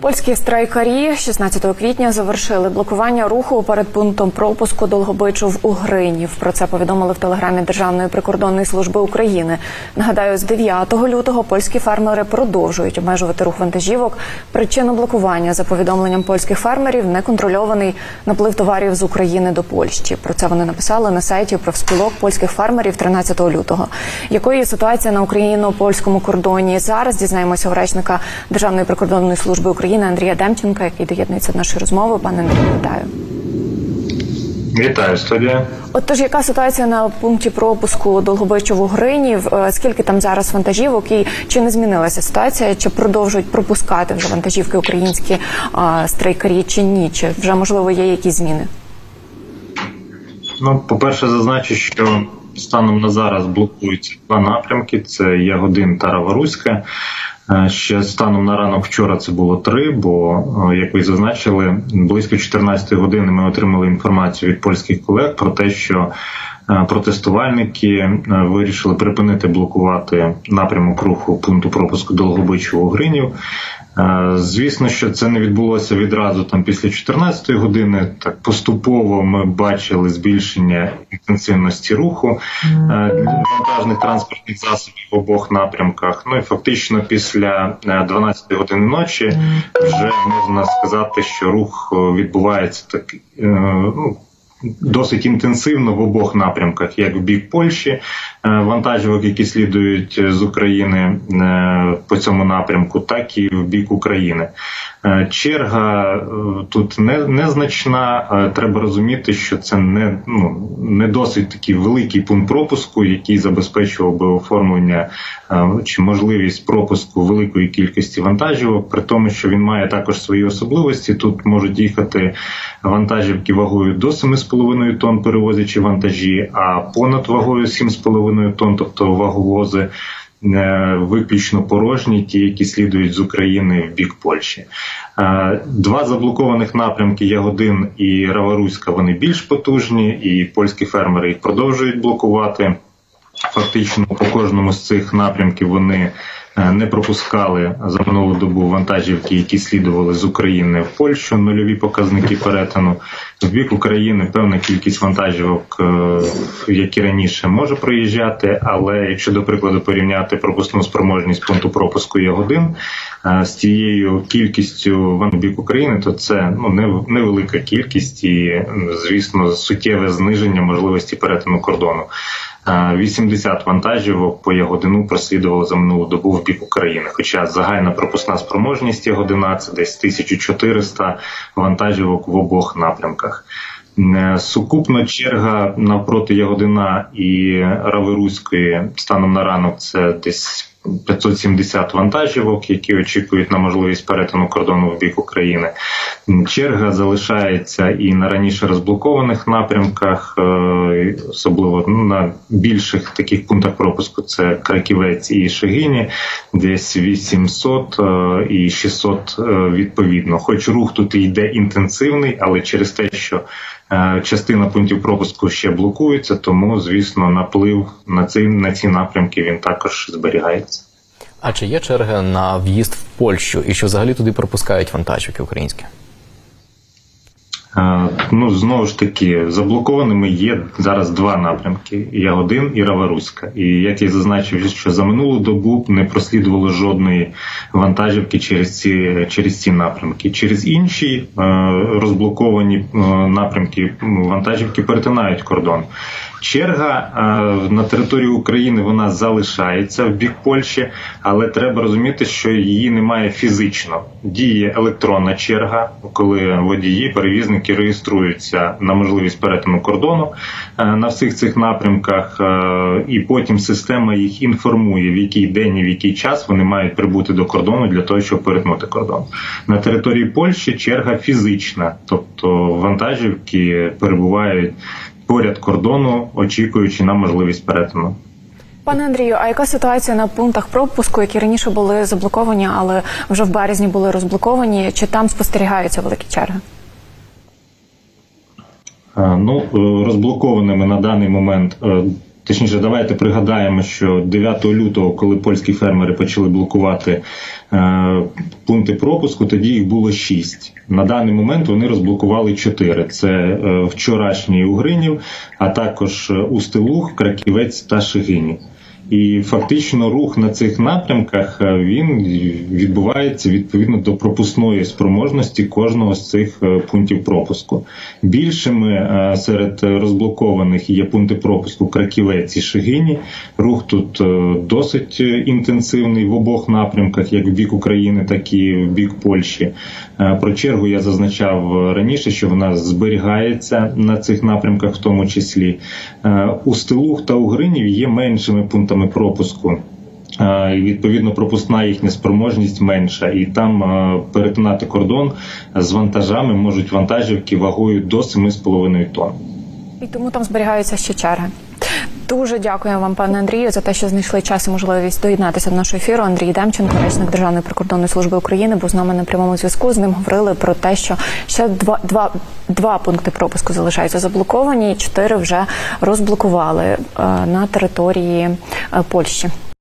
Польські страйкарі 16 квітня завершили блокування руху перед пунктом пропуску Долгобичов у Гринів. Про це повідомили в телеграмі Державної прикордонної служби України. Нагадаю, з 9 лютого польські фермери продовжують обмежувати рух вантажівок. Причину блокування за повідомленням польських фермерів неконтрольований наплив товарів з України до Польщі. Про це вони написали на сайті профспілок польських фермерів 13 лютого. Якою є ситуація на україно-польському кордоні? Зараз дізнаємося у речника Державної прикордонної служби України Андрія Демченка, який доєднується до нашої розмови. Пане Андрію, вітаю. Вітаю студія. Отож, яка ситуація на пункті пропуску Долгобичову Гринів? Е, Скільки там зараз вантажівок і чи не змінилася ситуація? Чи продовжують пропускати вже вантажівки українські а, страйкарі, чи ні? Чи вже можливо є якісь зміни? Ну, по-перше, зазначу, що станом на зараз блокуються два напрямки: це Ягодин та Раваруська. Е, Ще станом на ранок вчора це було три. Бо, е, як ви зазначили, близько 14 години ми отримали інформацію від польських колег про те, що протестувальники е, вирішили припинити блокувати напрямок руху пункту пропуску Долгобичого Гринів. Е, Звісно, що це не відбулося відразу там після 14-ї години. Так поступово ми бачили збільшення інтенсивності руху е, вантажних транспортних засобів в обох напрямках. Ну і фактично після е, 12 години ночі вже можна сказати, що рух е, відбувається так. е, Ну, Досить інтенсивно в обох напрямках, як в бік Польщі, вантажівок, які слідують з України е, по цьому напрямку, так і в бік України. Е, Черга е, тут незначна. Е, Треба розуміти, що це не, ну, не досить такий великий пункт пропуску, який забезпечував би оформлення е, чи можливість пропуску великої кількості вантажівок, при тому, що він має також свої особливості. Тут можуть їхати вантажівки вагою до 7,5 тонн, перевозячи вантажі, а понад вагою 7,5 тонн, тобто ваговози. е, Виключно порожні, ті, які слідують з України в бік Польщі. Е, Два заблокованих напрямки Ягодин і Раваруська вони більш потужні, і польські фермери їх продовжують блокувати. Фактично по кожному з цих напрямків вони е, не пропускали за минулу добу вантажівки, які слідували з України в Польщу, нульові показники перетину. В бік України певна кількість вантажівок, е, які раніше може проїжджати, але якщо до прикладу порівняти пропускну спроможність пункту пропуску Ягодин е, з тією кількістю в бік України, то це ну не- невелика кількість і, звісно, суттєве зниження можливості перетину кордону. Е, 80 вантажівок по Ягодину прослідували за минулу добу в бік України. Хоча загальна пропускна спроможність Ягодина це десь 1400 вантажівок в обох напрямках. Е, Сукупна черга навпроти Ягодина і Раверуської станом на ранок це десь 570 вантажівок, які очікують на можливість перетину кордону в бік України. Черга залишається і на раніше розблокованих напрямках, е, особливо на більших таких пунктах пропуску це Краківець і Шегині, десь 800 е, і 600 е, відповідно. Хоч рух тут йде інтенсивний, але через те, що частина пунктів пропуску ще блокується, тому звісно наплив на ці, на ці напрямки він також зберігається. А чи є черга на в'їзд в Польщу і що взагалі туди пропускають вантажівки українські? Ну, знову ж таки, заблокованими є зараз два напрямки: Ягодин і Раваруська. І як я зазначив, що за минулу добу не прослідувало жодної вантажівки через ці через ці напрямки. Через інші е, розблоковані е, напрямки вантажівки перетинають кордон. Черга на території України вона залишається в бік Польщі, але треба розуміти, що її немає фізично. Діє електронна черга, коли водії, перевізники реєструються на можливість перетину кордону е, на всіх цих напрямках, е, і потім система їх інформує, в який день і в який час вони мають прибути до кордону для того, щоб перетнути кордон. На території Польщі черга фізична, тобто вантажівки перебувають поряд кордону, очікуючи на можливість перетину. Пане Андрію, а яка ситуація на пунктах пропуску, які раніше були заблоковані, але вже в березні були розблоковані? Чи там спостерігаються великі черги? Е, Ну, е, розблокованими на даний момент е, Точніше, давайте пригадаємо, що 9 лютого, коли польські фермери почали блокувати е, пункти пропуску, тоді їх було 6. На даний момент вони розблокували 4. Це е, вчорашній Угринів, а також е, Устилух, Краківець та Шигинів. І фактично рух на цих напрямках е, він відбувається відповідно до пропускної спроможності кожного з цих е, пунктів пропуску. Більшими е, серед розблокованих є пункти пропуску Краківець і Шигині. Рух тут досить інтенсивний в обох напрямках, як в бік України, так і в бік Польщі. Про чергу я зазначав раніше, що вона зберігається на цих напрямках, в тому числі Е, Устилух та Угринів є меншими пунктами пропуску. Е, І відповідно пропускна їхня спроможність менша, і там перетинати кордон з вантажами можуть вантажівки вагою до 7,5 тонн. І тому там зберігаються ще черги. Дуже дякуємо вам, пане Андрію, за те, що знайшли час і можливість доєднатися до нашого ефіру. Андрій Демченко, речник Державної прикордонної служби України, був з нами на прямому зв'язку. З ним говорили про те, що ще два, два, два пункти пропуску залишаються заблоковані, чотири вже розблокували е, на території е, Польщі.